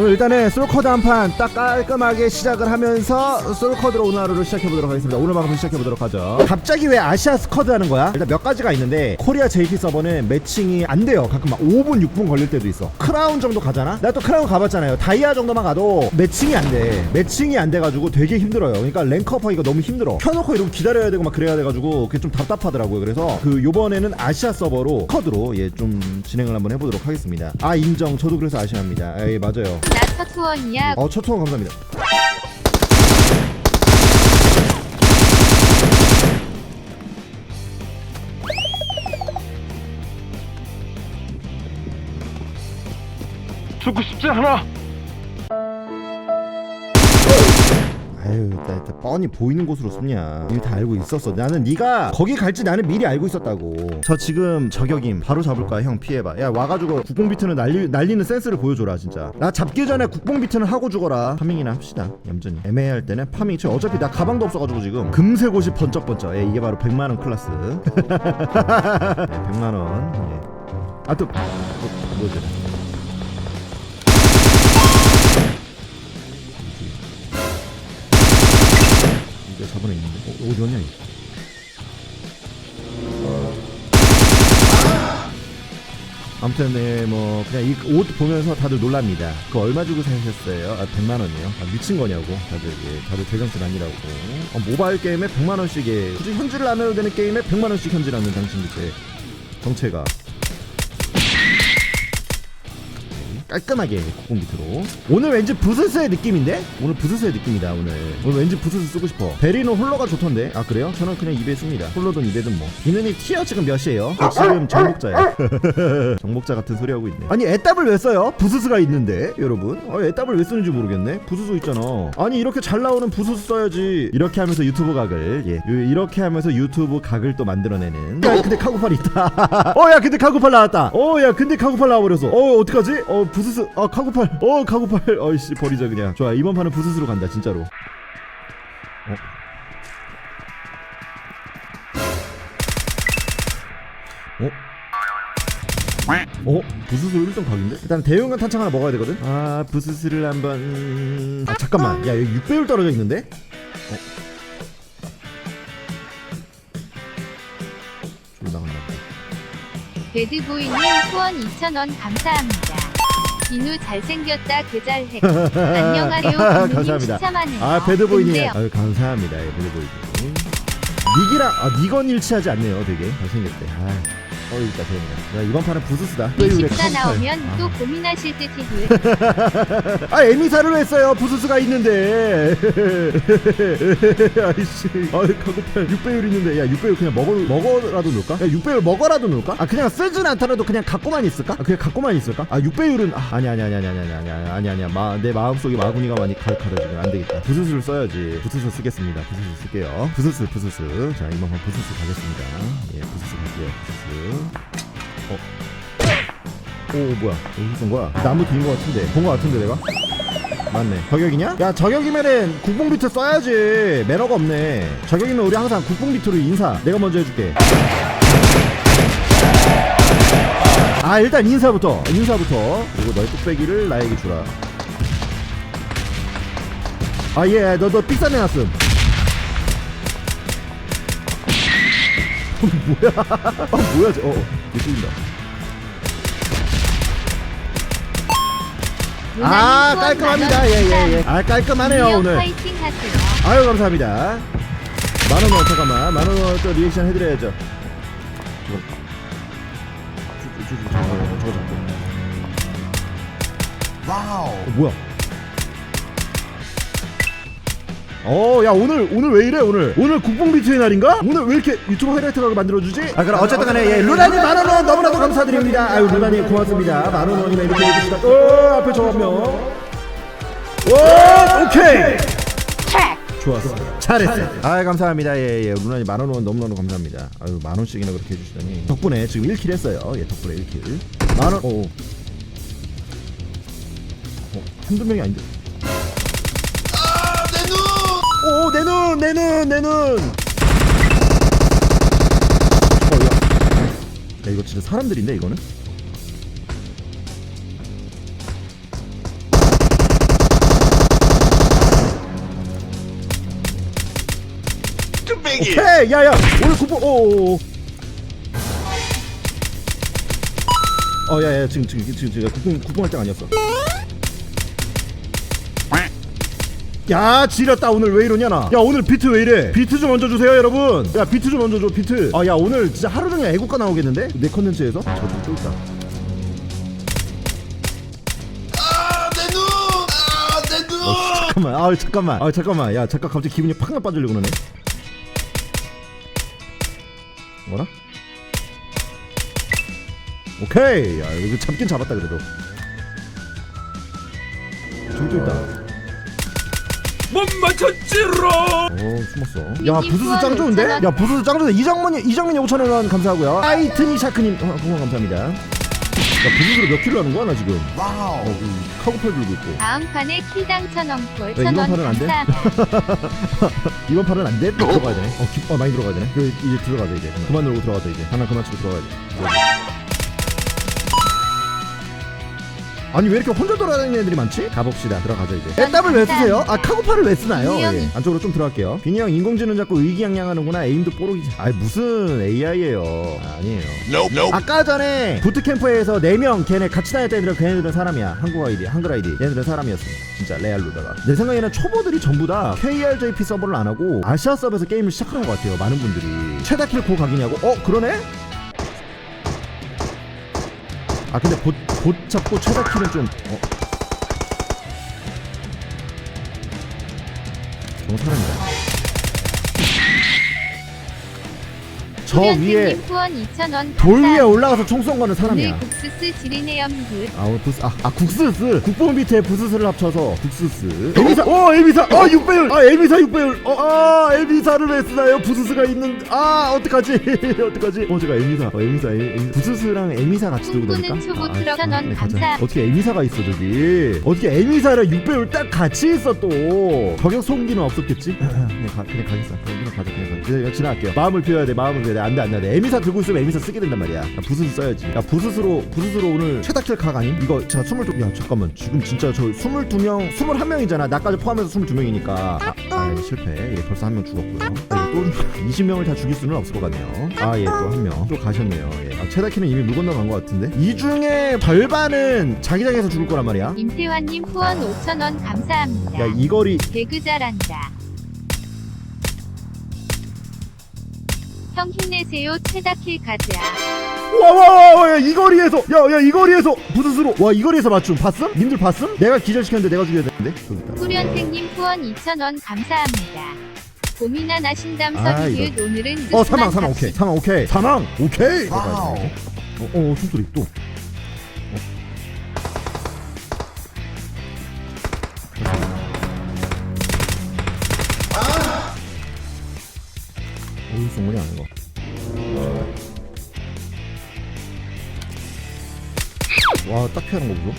오늘 일단은 솔커드 한 판 딱 깔끔하게 시작을 하면서 솔커드로 오늘 하루를 시작해보도록 하겠습니다. 오늘 방송 시작해보도록 하죠. 갑자기 왜 아시아 스쿼드 하는 거야? 일단 몇 가지가 있는데 코리아 JT 서버는 매칭이 안 돼요. 가끔 막 5분 6분 걸릴 때도 있어. 크라운 정도 가잖아? 나 또 크라운 가봤잖아요. 다이아 정도만 가도 매칭이 안돼. 매칭이 안 돼가지고 되게 힘들어요. 그러니까 랭크업 하기가 너무 힘들어. 켜놓고 이러고 기다려야 되고 막 그래야 돼가지고 그게 좀 답답하더라고요. 그래서 그 요번에는 아시아 서버로 커드로 예 좀 진행을 한번 해보도록 하겠습니다. 아 인정. 저도 그래서 아시아입니다. 예 맞아요 나 첫투원이야. 어, 첫 투원 감사합니다. 죽고 싶지 않아. 아유, 나, 나 뻔히 보이는 곳으로 쏘냐. 이미 다 알고 있었어. 나는 네가 거기 갈지 나는 미리 알고 있었다고. 저 지금 저격임 바로 잡을까? 형 피해봐. 야 와가지고 국뽕 비트는 날리 날리는 센스를 보여줘라 진짜. 나 잡기 전에 국뽕 비트는 하고 죽어라. 파밍이나 합시다. 얌전히. 애매할 때는 파밍. 저 어차피 나 가방도 없어가지고 지금 금색 옷이 번쩍번쩍. 예, 이게 바로 100만 원 클래스. 네, 100만 원. 예. 아또 뭐, 뭐지? 이거 잡아내 있는데 어, 어디 갔냐 이거 아무튼 네 뭐 그냥 이 옷 보면서 다들 놀랍니다. 그 얼마 주고 사셨어요? 아 100만 원이요. 아, 미친 거냐고 다들 예, 다들 대장술 아니라고. 어, 모바일 게임에 100만 원씩 에 굳이 현질을 안 해도 되는 게임에 100만 원씩 현질하는 당신들 제 정체가 깔끔하게 국뽕 밑으로. 오늘 왠지 부스스의 느낌인데? 오늘 부스스의 느낌이다 오늘. 오늘 왠지 부스스 쓰고 싶어. 베리노 홀로가 좋던데. 아 그래요? 저는 그냥 입에 씁니다. 홀로든 입에든 뭐. 비누님 티어 지금 몇이에요? 저 지금 정복자야. 정복자 같은 소리 하고 있네. 아니 애답을 왜 써요? 부스스가 있는데 여러분? 아, 애답을 왜 쓰는지 모르겠네. 부스스 있잖아. 아니 이렇게 잘 나오는 부스스 써야지. 이렇게 하면서 유튜브 각을 예. 요- 이렇게 하면서 유튜브 각을 또 만들어내는. 야 근데 카구팔 있다. 어 야 근데 카구팔 나왔다. 어 야 근데 카구팔 나와버렸어. 어 어떡하지? 어 부스 스어 카구팔 어 카구팔 어이씨 버리자 그냥 좋아 이번 판은 부스스로 간다 진짜로 어? 어? 어? 부스스로 1등 각인데? 일단 대용간 탄창 하나 먹어야 되거든? 아 부스스를 한번... 아 잠깐만 야 여기 6배율 떨어져 있는데? 어? 배드보이님 후원 2,000원 감사합니다. 비누 잘생겼다 그잘해. 안녕하세요. 감사합니다. 시참하네요. 아 배드보이님 근데요. 아유 감사합니다 예, 배드보이님 닉이랑 아 닉은 일치하지 않네요 되게 잘생겼대 아 어, 일단 되네. 야 이번 판은 부스스다. 24 나오면 또 고민하실 듯이고요. 아 에미사를 했어요. 부스스가 있는데. 아이씨. 아이 카고팔 6배율 있는데. 야 6배율 그냥 먹어, 먹어라도 놓을까? 야 6배율 먹어라도 놓을까? 아 그냥 쓰진 않더라도 그냥 갖고만 있을까? 아 그냥 갖고만 있을까? 아 6배율은 아, 아니 아니 아니 아니 아니 아니 아니 아니 아니 아니 마, 내 마음속에 마구니가 많이 가득하다 지금 안 되겠다. 부스스를 써야지. 부스스 쓰겠습니다. 부스스 쓸게요. 부스스 부스스 자 이번 판 부스스 가겠습니다. 예 부스스 갈게요. 부스스 어. 오 뭐야. 어디서 쏜 거야? 나무 뒤인 거 같은데. 본 거 같은데 내가? 맞네. 저격이냐? 야 저격이면은 국뽕 비트 써야지. 매너가 없네. 저격이면 우리 항상 국뽕 비트로 인사. 내가 먼저 해줄게. 아 일단 인사부터. 인사부터. 그리고 너의 뚝배기를 나에게 주라. 아예너너 삑사내놨음 뭐야? 아 뭐야? 저 어, 어 이쪽인다. 아 깔끔합니다. 예예예. 아 깔끔하네요 오늘. 파이팅 하세요. 아유 감사합니다. 만원 원 잠깐만. 만원 원 또 리액션 해드려야죠. 저거. 저, 저, 저, 저거 저거 잡고. 와우. 어, 뭐야 어, 야, 오늘, 오늘 왜 이래, 오늘? 오늘 국뽕 비트의 날인가? 오늘 왜 이렇게 유튜브 하이라이트가 만들어주지? 아, 그럼 어쨌든 간에, 예, 루나님 만 원원 너무나도 감사드립니다. 아유, 루나님 고맙습니다. 만 원원이나 이렇게 해주시다. 어, 앞에 저 한 명. 오, 오케이! 좋았어. 잘했어. 아 감사합니다. 예, 예. 루나님 만 원 원 너무너무 감사합니다. 아유 만 원씩이나 그렇게 해주시다니. 덕분에 지금 1킬 했어요. 예, 덕분에 1킬. 만 원. 오. 어, 한두 명이 아닌데. 오, 내 눈, 내 눈, 내 눈. 어, 야. 야, 이거 진짜 사람들인데 이거는? 뚝배기. 오케이, 야야, 오늘 쿠폰, 오. 어, 야야, 지금 지금 지금 지금 구풍 구풍할 때가 아니었어. 야 지렸다. 오늘 왜 이러냐 나야 오늘 비트 왜 이래? 비트 좀 얹어주세요 여러분. 야 비트 좀 얹어줘 비트. 아 야 오늘 진짜 하루 종일 애국가 나오겠는데? 내 컨텐츠에서? 저좀 또 있다. 아내 눈. 어, 잠깐만. 아 잠깐만. 아 잠깐만. 야 잠깐 갑자기 기분이 팍 나빠지려고 그러네. 뭐라? 오케이. 야 이거 잡긴 잡았다 그래도. 저기 또 있다 못 맞췄지롱. 오 숨었어 야 후원 짱 좋은데? 5,000원. 야 부스스 짱 좋은데 이장문이 이장민이 5천원 감사하고요 아이트니 샤크님 어, 후원 감사합니다 야 부스스로 몇 킬로 하는 거야 나 지금 와우. 어 그, 카고팔 들고 있고 다음 판에 킬당 천원콜 네, 이번 천원 판은 안 돼? 감사합니다. 이번 판은 안 돼? 들어가야 되네. 어, 기, 어 많이 들어가야 되네. 그 이제 들어가자 이제. 그만 누르고 들어가자 이제. 하나 그만 치고 들어가야 돼. 아니 왜 이렇게 혼자 돌아다니는 애들이 많지? 가봅시다. 들어가자 이제. 애답을 왜 쓰세요? 아 카고파를 왜 쓰나요? 예. 안쪽으로 좀 들어갈게요. 비니 형 인공지능 잡고 의기양양하는구나. 에임도 뽀록이지. 아 무슨 AI예요? 아, 아니에요. Nope. Nope. 아까 전에 부트캠프에서 4명 걔네 같이 다녔던 애들은 걔네들은 사람이야 한국 아이디 한글 아이디 얘네들은 사람이었습니다 진짜 레알로다가 내 생각에는 초보들이 전부 다 KRJP 서버를 안 하고 아시아 서버에서 게임을 시작하는 것 같아요 많은 분들이 최다 킬 고 각이냐고? 어 그러네? 아 근데 봇, 봇 잡고 최다킬은 좀 어. 사람이다 저 위에 후연생님 후원 2,000원 돌 위에 올라가서 총 쏜 거는 사람이야 국수스 지리네요 굿 아, 어, 부스, 아, 아, 국스스. 국뽕 비트에 부스스를 합쳐서 국스스. 에미사, 어, 에미사, 어, 6배율. 아, 에미사 6배율. 어, 아, 에미사를 왜 쓰나요? 부스스가 있는, 아, 어떡하지? 어떡하지? 어, 제가 에미사, 어, 에미사, 에, 에, 부스스랑 에미사 같이 들고 초보 아, 트럭 아, 원 네. 감사. 어떻게 에미사가 있어, 저기. 어떻게 에미사랑 6배율 딱 같이 있어, 또. 저격 소음기는 없었겠지? 그냥 가, 그냥 가겠어. 그냥 가자, 그냥 가자. 그냥 지나갈게요. 마음을 비워야 돼, 마음을 비워야 돼. 안 돼, 안 돼, 안 돼. 에미사 들고 있으면 에미사 쓰게 된단 말이야. 야, 부스스 써야지. 야, 부스스로, 부스스로 오늘 최다킬 각 아님? 이거 제가 22, 야, 잠깐만. 지금 진짜 저 22명, 21명이잖아. 나까지 포함해서 22명이니까. 아, 아 실패. 예, 벌써 한 명 죽었고요. 아, 또 20명을 다 죽일 수는 없을 것 같네요. 아, 예, 또 한 명. 또 가셨네요. 예. 아, 최다킬은 이미 물 건너간 것 같은데? 이 중에 절반은 자기장에서 죽을 거란 말이야. 임태환님 후원 5,000원 감사합니다 야, 이 거리. 개그 잘한다 형 힘내세요. 최다킬 가자. 와와와 이 거리에서 야야 이 거리에서 부스스로. 와 이 거리에서 맞춤. 봤음? 님들 봤음? 내가 기절시켰는데 내가 죽여야 되는데? 저기 있다 후련생님 후원 2,000원 감사합니다. 고민한 하신담 아, 서비스 오늘은 어 사망 사망 오케이. 사망 오케이. 사망 오케이. 와우. 어어 어, 숨소리 또 어디 쏜 거냐 이거 와딱 피하는 거 보소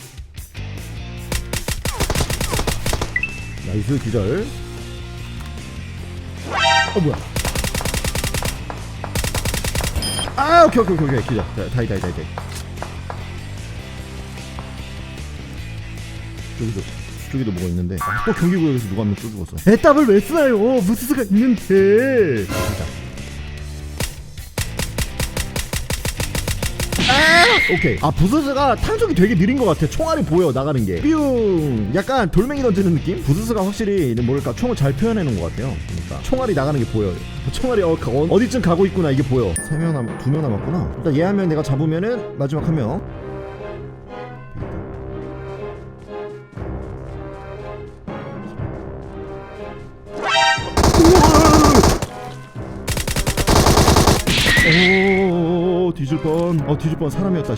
나이스 기절. 어 뭐야? 아 오케이 오케이 오케이 오케이. 기절. 다- 다이 다이 다이 다이 저기도 저기도 뭐가 있는데. 아, 또 경기구역에서 누가 한명또 죽었어. 애답을 왜 쓰나요? 무스스가 있는데? 아 오케이. 아 부스스가 탄속이 되게 느린 것 같아. 총알이 보여 나가는 게뿅 약간 돌멩이 던지는 느낌? 부스스가 확실히 뭐랄까 총을 잘 표현해 놓은 것 같아요. 그러니까 총알이 나가는 게 보여 총알이 어, 가- 어, 어디쯤 가고 있구나 이게 보여. 세명 남, 두명 남았구나. 일단 얘 한 명 내가 잡으면은 마지막 한명 뒤질 뻔. 어 뒤질 뻔 사람이었다.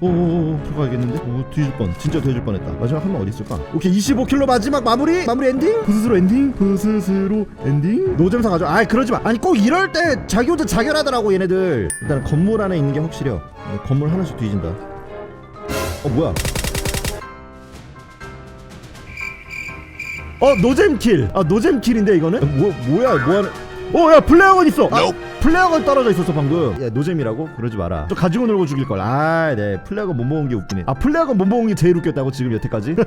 오오 들어가야겠는데? 오 뒤질 뻔. 진짜 뒤질 뻔했다. 마지막 한명 어디 있을까? 오케이 25킬로 마지막 마무리. 마무리 엔딩. 부스스로 엔딩. 부스스로 엔딩. 노잼사 가져. 아 그러지 마. 아니 꼭 이럴 때 자기 혼자 자결하더라고 얘네들. 일단 건물 안에 있는 게 확실해요. 네, 건물 하나씩 뒤진다. 어 뭐야? 어 노잼킬. 아 노잼킬인데 이거는? 뭐 뭐야 뭐하는? 어야 플레어건 있어. 아. 플레어건 떨어져 있었어 방금. 야 노잼이라고? 그러지 마라. 또 가지고 놀고 죽일 걸. 아, 네 플레어건 못 모은 게 웃기네. 아 플레어건 못 모은 게 제일 웃겼다고 지금 여태까지?